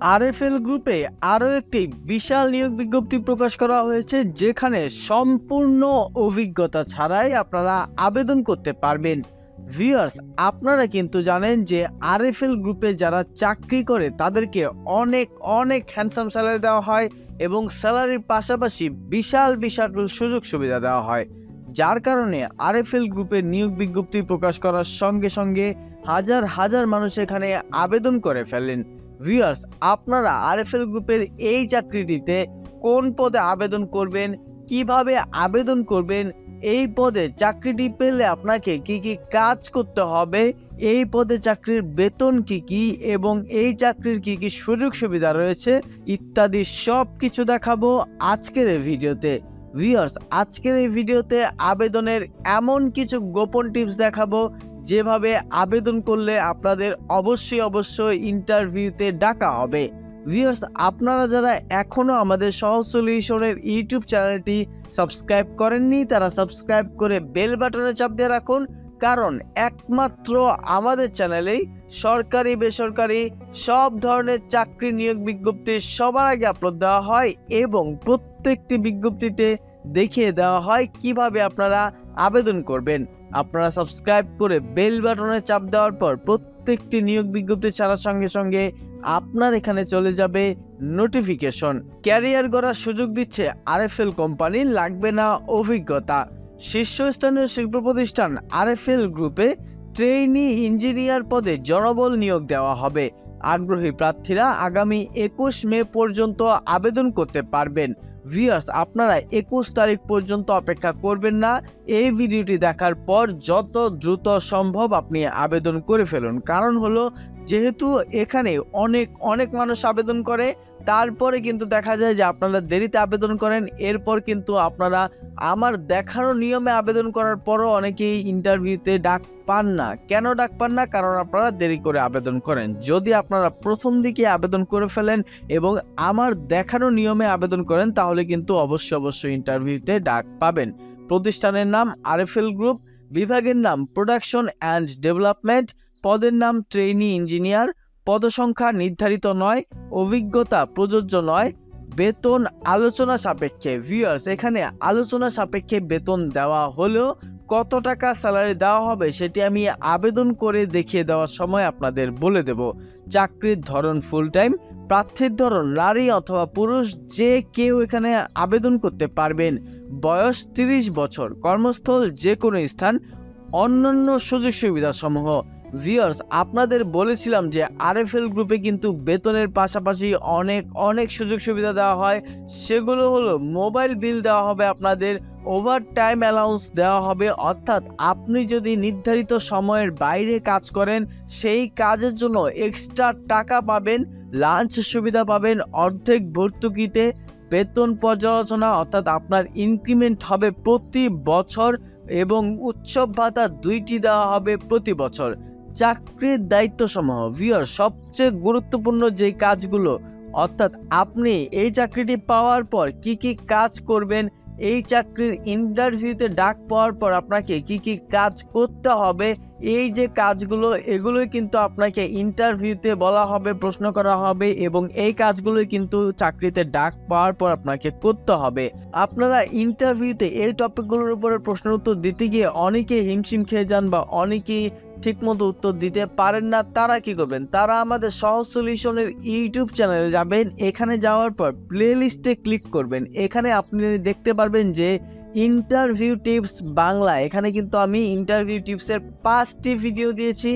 RFL গ্রুপে আরও একটি বিশাল নিয়োগ বিজ্ঞপ্তি প্রকাশ করা হয়েছে, যেখানে সম্পূর্ণ অভিজ্ঞতা ছাড়াই আপনারা আবেদন করতে পারবেন। ভিউয়ার্স আপনারা কিন্তু জানেন যে আরএফএল গ্রুপে যারা চাকরি করে, তাদেরকে অনেক অনেক হ্যান্ডসাম স্যালারি দেওয়া হয় এবং স্যালারির পাশাপাশি বিশাল বিশাল সুযোগ সুবিধা দেওয়া হয়। যার কারণে আরএফএল গ্রুপের নিয়োগ বিজ্ঞপ্তি প্রকাশ করার সঙ্গে সঙ্গে হাজার হাজার মানুষ এখানে আবেদন করে ফেলেন। ভিউয়ার্স আপনারা আরএফএল গ্রুপের এই চাকরিটিতে কোন পদে আবেদন করবেন, কীভাবে আবেদন করবেন, এই পদে চাকরিটি পেলে আপনাকে কি কি কাজ করতে হবে, এই পদে চাকরির বেতন কি কি এবং এই চাকরির কি কি সুযোগ সুবিধা রয়েছে, ইত্যাদি সব কিছু দেখাবো আজকের ভিডিওতে। ভিউয়ার্স আজকের এই ভিডিওতে আবেদনের এমন কিছু গোপন টিপস দেখাবো যেভাবে আবেদন করলে আপনাদের অবশ্যই অবশ্যই ইন্টারভিউতে ডাকা হবে। ভিউয়ার্স আপনারা যারা এখনও আমাদের সহজ সলিউশনের ইউটিউব চ্যানেলটি সাবস্ক্রাইব করেননি, তারা সাবস্ক্রাইব করে বেল বাটনে চাপ দিয়ে রাখুন। কারণ একমাত্র আমাদের চ্যানেলেই সরকারি, বেসরকারি সব ধরনের চাকরি নিয়োগ বিজ্ঞপ্তি সবার আগে আপলোড দেওয়া হয় এবং প্রত্যেকটি বিজ্ঞপ্তিতে দেখিয়ে দেওয়া হয় কীভাবে আপনারা আবেদন করবেন। আপনারা সাবস্ক্রাইব করে বেল বাটনে চাপ দেওয়ার পর প্রত্যেকটি নিয়োগ বিজ্ঞপ্তি ছাড়ার সঙ্গে সঙ্গে আপনার এখানে চলে যাবে নোটিফিকেশন ক্যারিয়ার গড়ার সুযোগ দিচ্ছে আরএফএল কোম্পানি লাগবে না অভিজ্ঞতা। শীর্ষস্থানীয় শিল্প প্রতিষ্ঠান আরএফএল গ্রুপে ট্রেইনি ইঞ্জিনিয়ার পদে জনবল নিয়োগ দেওয়া হবে। আগ্রহী প্রার্থীরা আগামী একুশ মে পর্যন্ত আবেদন করতে পারবেন। ভিউয়ার্স, আপনারা একুশ তারিখ পর্যন্ত অপেক্ষা করবেন না। এই ভিডিওটি দেখার পর যত দ্রুত সম্ভব আপনি আবেদন করে ফেলুন। কারণ হলো যেহেতু এখানে অনেক অনেক মানুষ আবেদন করে, তারপরে কিন্তু দেখা যায় যে আপনারা দেরিতে আবেদন করেন। এরপর কিন্তু আপনারা আমার দেখানো নিয়মে আবেদন করার পরও অনেকেই ইন্টারভিউতে ডাক পান না। কেন ডাক পান না? কারণ আপনারা দেরি করে আবেদন করেন। যদি আপনারা প্রথম দিকে আবেদন করে ফেলেন এবং আমার দেখানো নিয়মে আবেদন করেন, তাহলে কিন্তু অবশ্যই অবশ্যই ইন্টারভিউতে ডাক পাবেন। প্রতিষ্ঠানের নাম আরএফএল গ্রুপ, বিভাগের নাম প্রোডাকশন অ্যান্ড ডেভেলপমেন্ট পদের নাম ট্রেনি ইঞ্জিনিয়ার পদসংখ্যা নির্ধারিত নয়, অভিজ্ঞতা প্রযোজ্য নয়, বেতন আলোচনা সাপেক্ষে। ভিউয়ার্স এখানে আলোচনা সাপেক্ষে বেতন দেওয়া হলেও কত টাকা স্যালারি দেওয়া হবে সেটি আমি আবেদন করে দেখিয়ে দেওয়ার সময় আপনাদের বলে দেব। চাকরির ধরন ফুল টাইম প্রার্থীর ধরন নারী অথবা পুরুষ, যে কেউ এখানে আবেদন করতে পারবেন। বয়স তিরিশ বছর, কর্মস্থল যে কোনো স্থান, অন্যান্য সুযোগ সুবিধাসমূহ। ভিউয়ার্স আপনাদের বলেছিলাম যে আরএফএল গ্রুপে কিন্তু বেতনের পাশাপাশি অনেক অনেক সুযোগ সুবিধা দেওয়া হয়। সেগুলো হলো মোবাইল বিল দেওয়া হবে আপনাদের ওভার টাইম অ্যালাউন্স দেওয়া হবে। অর্থাৎ আপনি যদি নির্ধারিত সময়ের বাইরে কাজ করেন, সেই কাজের জন্য এক্সট্রা টাকা পাবেন লাঞ্চ সুবিধা পাবেন, অর্ধেক ভর্তুকিতে বেতন পর্যালোচনা, অর্থাৎ আপনার ইনক্রিমেন্ট হবে প্রতি বছর এবং উৎসব ভাতা দুইটি দেওয়া হবে প্রতি বছর। চাকরির দায়িত্বসমূহ। ভিওর সবচেয়ে গুরুত্বপূর্ণ যে কাজগুলো, অর্থাৎ আপনি এই চাকরিটি পাওয়ার পর কি কি কাজ করবেন, এই চাকরির ইন্টারভিউতে ডাক পাওয়ার পর আপনাকে কি কি কাজ করতে হবে এই যে কাজগুলো, এগুলোই কিন্তু আপনাকে ইন্টারভিউতে বলা হবে, প্রশ্ন করা হবে এবং এই কাজগুলোই কিন্তু চাকরিতে ডাক পাওয়ার পর আপনাকে করতে হবে। আপনারা ইন্টারভিউতে এই টপিকগুলোর উপরে প্রশ্ন উত্তর দিতে গিয়ে অনেকে হিমশিম খেয়ে যান বা অনেকেই ঠিকমতো উত্তর দিতে পারেন না। তারা কি করবেন? তারা আমাদের সহজ সলিউশনের ইউটিউব চ্যানেলে যাবেন। এখানে যাওয়ার পর প্লে লিস্টে ক্লিক করবেন। এখানে আপনি দেখতে পারবেন যে ইন্টারভিউ টিপস বাংলা। এখানে কিন্তু আমি ইন্টারভিউ টিপসের পাঁচটি ভিডিও দিয়েছি।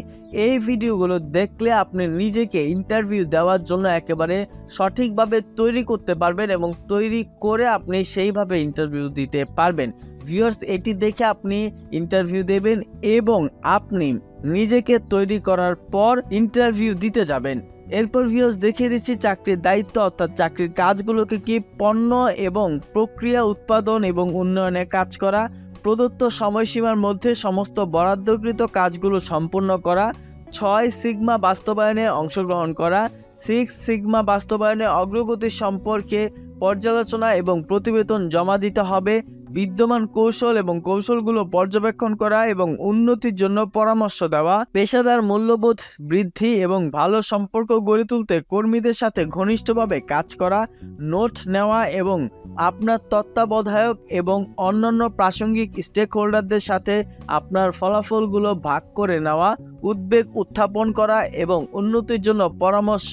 এই ভিডিওগুলো দেখলে আপনি নিজেকে ইন্টারভিউ দেওয়ার জন্য একেবারে সঠিকভাবে তৈরি করতে পারবেন এবং তৈরি করে আপনি সেইভাবে ইন্টারভিউ দিতে পারবেন। ভিউয়ার্স এটি দেখে আপনি ইন্টারভিউ দেবেন এবং আপনি নিজেকে তৈরি করার পর ইন্টারভিউ দিতে যাবেন। এরপর ভিউয়ার্স দেখিয়ে দিচ্ছি চাকরির দায়িত্ব, অর্থাৎ চাকরির কাজগুলোকে কি পণ্য এবং প্রক্রিয়া, উৎপাদন এবং উন্নয়নে কাজ করা, প্রদত্ত সময়সীমার মধ্যে সমস্ত বরাদ্দকৃত কাজগুলো সম্পূর্ণ করা, ছয় সিগমা বাস্তবায়নে অংশগ্রহণ করা, সিক্স সিগমা বাস্তবায়নে অগ্রগতি সম্পর্কে পর্যালোচনা এবং প্রতিবেদন জমা দিতে হবে। বিদ্যমান কৌশল এবং কৌশলগুলো পর্যবেক্ষণ করা এবং উন্নতির জন্য পরামর্শ দেওয়া। পেশাদার মূল্যবোধ বৃদ্ধি এবং ভালো সম্পর্ক গড়ে তুলতে কর্মীদের সাথে ঘনিষ্ঠভাবে কাজ করা, নোট নেওয়া এবং আপনার তত্ত্বাবধায়ক এবং অন্যান্য প্রাসঙ্গিক স্টেক হোল্ডারদের সাথে আপনার ফলাফলগুলো ভাগ করে নেওয়া, উদ্বেগ উত্থাপন করা এবং উন্নতির জন্য পরামর্শ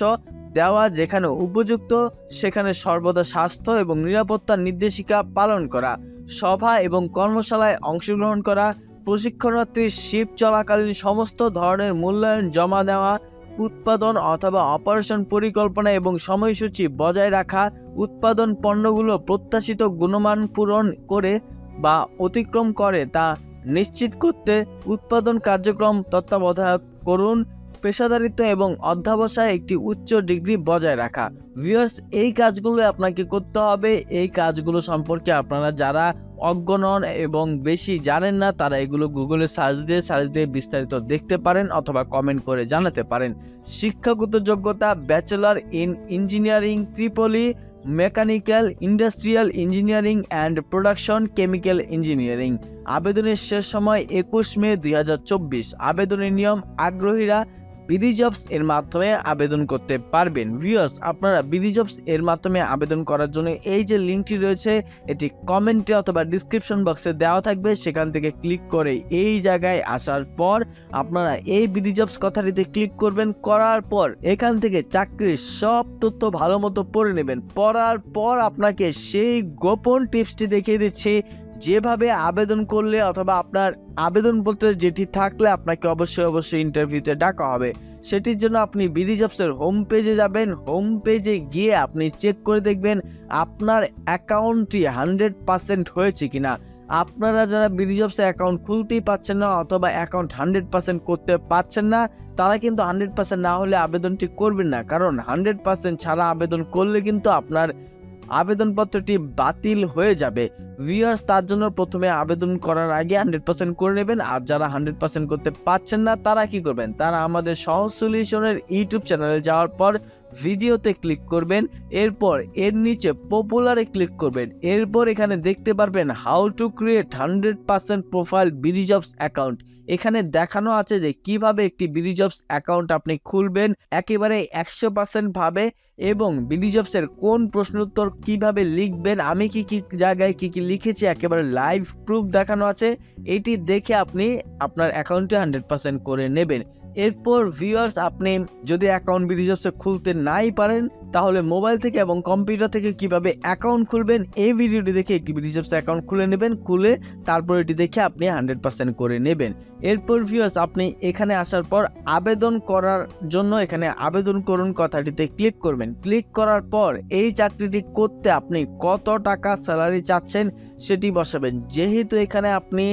দেওয়া যেখানে উপযুক্ত, সেখানে সর্বদা স্বাস্থ্য এবং নিরাপত্তার নির্দেশিকা পালন করা, সভা এবং কর্মশালায় অংশগ্রহণ করা প্রশিক্ষণার্থীর শিপ চলাকালীন সমস্ত ধরনের মূল্যায়ন জমা দেওয়া, উৎপাদন অথবা অপারেশন পরিকল্পনা এবং সময়সূচি বজায় রাখা, উৎপাদন পণ্যগুলো প্রত্যাশিত গুণমান পূরণ করে বা অতিক্রম করে তা নিশ্চিত করতে উৎপাদন কার্যক্রম তত্ত্বাবধায়ক করুন। পেশাদারিত্ব এবং অধ্যাবসায় একটি উচ্চ ডিগ্রি বজায় রাখা। ভিউয়ার্স এই কাজগুলো আপনাকে করতে হবে। এই কাজগুলো সম্পর্কে আপনারা যারা অজ্ঞ নন এবং বেশি জানেন না, তারা এগুলো গুগলে সার্চ দিয়ে সার্চ দিয়ে বিস্তারিত দেখতে পারেন অথবা কমেন্ট করে জানাতে পারেন। শিক্ষাগত যোগ্যতা bachelor in engineering ত্রিপলি mechanical industrial engineering and production chemical engineering আবেদনের শেষ সময় একুশ মে দুই হাজার চব্বিশ। আবেদনের নিয়ম, আগ্রহীরা বিডি জবস এর মাধ্যমে আবেদন করতে পারবেন। ভিউয়ার্স আপনারা বিডি জবস এর মাধ্যমে আবেদন করার জন্য এই যে লিঙ্কটি রয়েছে, এটি কমেন্টে অথবা ডিসক্রিপশন বক্সে দেওয়া থাকবে। সেখান থেকে ক্লিক করে এই জায়গায় আসার পর আপনারা এই বিডি জবস কথাটিতে ক্লিক করবেন। করার পর এখান থেকে চাকরির সব তথ্য ভালো মতো পড়ে নেবেন। পড়ার পর আপনাকে সেই গোপন টিপসটি দেখিয়ে দিচ্ছি। যেভাবে আবেদন করলে অথবা আপনার আবেদনপত্রে যেটি থাকলে আপনাকে অবশ্যই অবশ্যই ইন্টারভিউতে ডাকা হবে। সেটির জন্য আপনি বিডি জবসের হোম পেজে যাবেন। হোম পেজে গিয়ে আপনি চেক করে দেখবেন আপনার অ্যাকাউন্টটি হান্ড্রেড পার্সেন্ট হয়েছে কিনা। আপনারা যারা বিডি জবসে অ্যাকাউন্ট খুলতেই পাচ্ছেন না অথবা অ্যাকাউন্ট হান্ড্রেড পার্সেন্ট করতে পারছেন না, তারা কিন্তু হান্ড্রেড পার্সেন্ট না হলে আবেদনটি করবেন না। কারণ হান্ড্রেড পার্সেন্ট ছাড়া আবেদন করলে কিন্তু আপনার আবেদনপত্রটি বাতিল হয়ে যাবে। ভিউয়ার্স তার জন্য প্রথমে আবেদন করার আগে হান্ড্রেড পার্সেন্ট করে নেবেন। আর যারা হান্ড্রেড পার্সেন্ট করতে পারছেন না, তারা কি করবেন? তারা আমাদের সহজ সলিউশনের ইউটিউব চ্যানেলে যাওয়ার পর ভিডিওতে ক্লিক করবেন। এরপর এর নিচে পপুলারে ক্লিক করবেন। এরপর এখানে দেখতে পারবেন how to create hundred percent profile BD jobs account এখানে দেখানো আছে যে কীভাবে একটি বিডি জবস অ্যাকাউন্ট আপনি খুলবেন। একেবারে একশো পার্সেন্ট ভাবে এবং বিডি জবসের কোন প্রশ্ন উত্তর কীভাবে লিখবেন? আমি কি কি জায়গায় কি কি লিখেছি, একেবারে লাইভ প্রুফ দেখানো আছে। এটি দেখে আপনি আপনার অ্যাকাউন্টে হান্ড্রেড পার্সেন্ট করে নেবেন। এরপর ভিউয়ার্স আপনি যদি অ্যাকাউন্ট বিডি জবসে খুলতে নাই পারেন তাহলে মোবাইল থেকে এবং কম্পিউটার থেকে কীভাবে অ্যাকাউন্ট খুলবেন, এই ভিডিওটি দেখে একটি অ্যাকাউন্ট খুলে নেবেন, খুলে তারপর এটি দেখে আপনি হান্ড্রেড পার্সেন্ট করে নেবেন। এরপর ভিউয়ার্স আপনি এখানে আসার পর আবেদন করার জন্য এখানে আবেদন করুন কথাটিতে ক্লিক করবেন। ক্লিক করার পর এই চাকরিটি করতে আপনি কত টাকা স্যালারি চাচ্ছেন সেটি বসাবেন। যেহেতু এখানে আপনি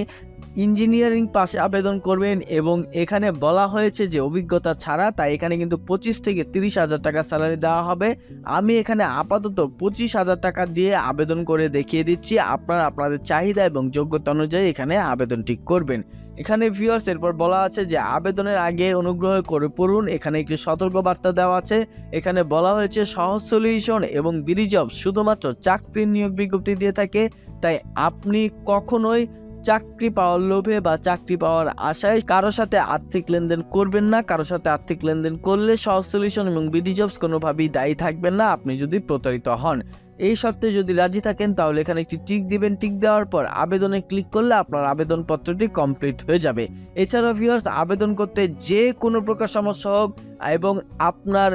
ইঞ্জিনিয়ারিং পাশে আবেদন করবেন এবং এখানে বলা হয়েছে যে অভিজ্ঞতা ছাড়া তাই এখানে কিন্তু পঁচিশ থেকে তিরিশ হাজার টাকা স্যালারি দেওয়া হবে। আমি এখানে আপাতত পঁচিশ হাজার টাকা দিয়ে আবেদন করে দেখিয়ে দিচ্ছি। আপনারা আপনাদের চাহিদা এবং যোগ্যতা অনুযায়ী এখানে আবেদনটি করবেন। এখানে ভিউয়ার্স এরপর বলা আছে যে আবেদনের আগে অনুগ্রহ করে পড়ুন। এখানে একটি সতর্ক বার্তা দেওয়া আছে। এখানে বলা হয়েছে সহজ সলিউশন এবং বিডি জব শুধুমাত্র চাকরির নিয়োগ বিজ্ঞপ্তি দিয়ে থাকে। তাই আপনি কখনোই চাকরি পাওয়ার লোভে বা চাকরি পাওয়ার আশায় কারও সাথে আর্থিক লেনদেন করবেন না, কারও সাথে আর্থিক লেনদেন করলে সহজ সলিউশন এবং বিডি জবস কোনোভাবেই দায়ী থাকবেন না, আপনি যদি প্রতারিত হন। এই শর্তে যদি রাজি থাকেন, তাহলে এখানে একটি টিক দিবেন। টিক দেওয়ার পর আবেদনে ক্লিক করলে আপনার আবেদনপত্রটি কমপ্লিট হয়ে যাবে। এছাড়াও ভিউয়ার্স আবেদন করতে যে কোনো প্রকার সমস্যা হোক এবং আপনার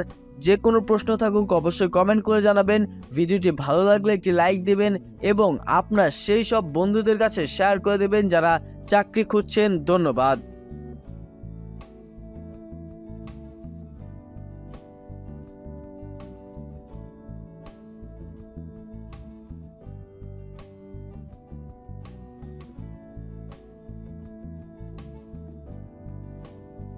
যে কোনো প্রশ্ন থাকুক অবশ্যই কমেন্ট করে জানাবেন। ভিডিওটি ভালো লাগলে একটি লাইক দেবেন এবং আপনার সেই সব বন্ধুদের কাছে শেয়ার করে দেবেন যারা চাকরি খুঁজছেন। ধন্যবাদ।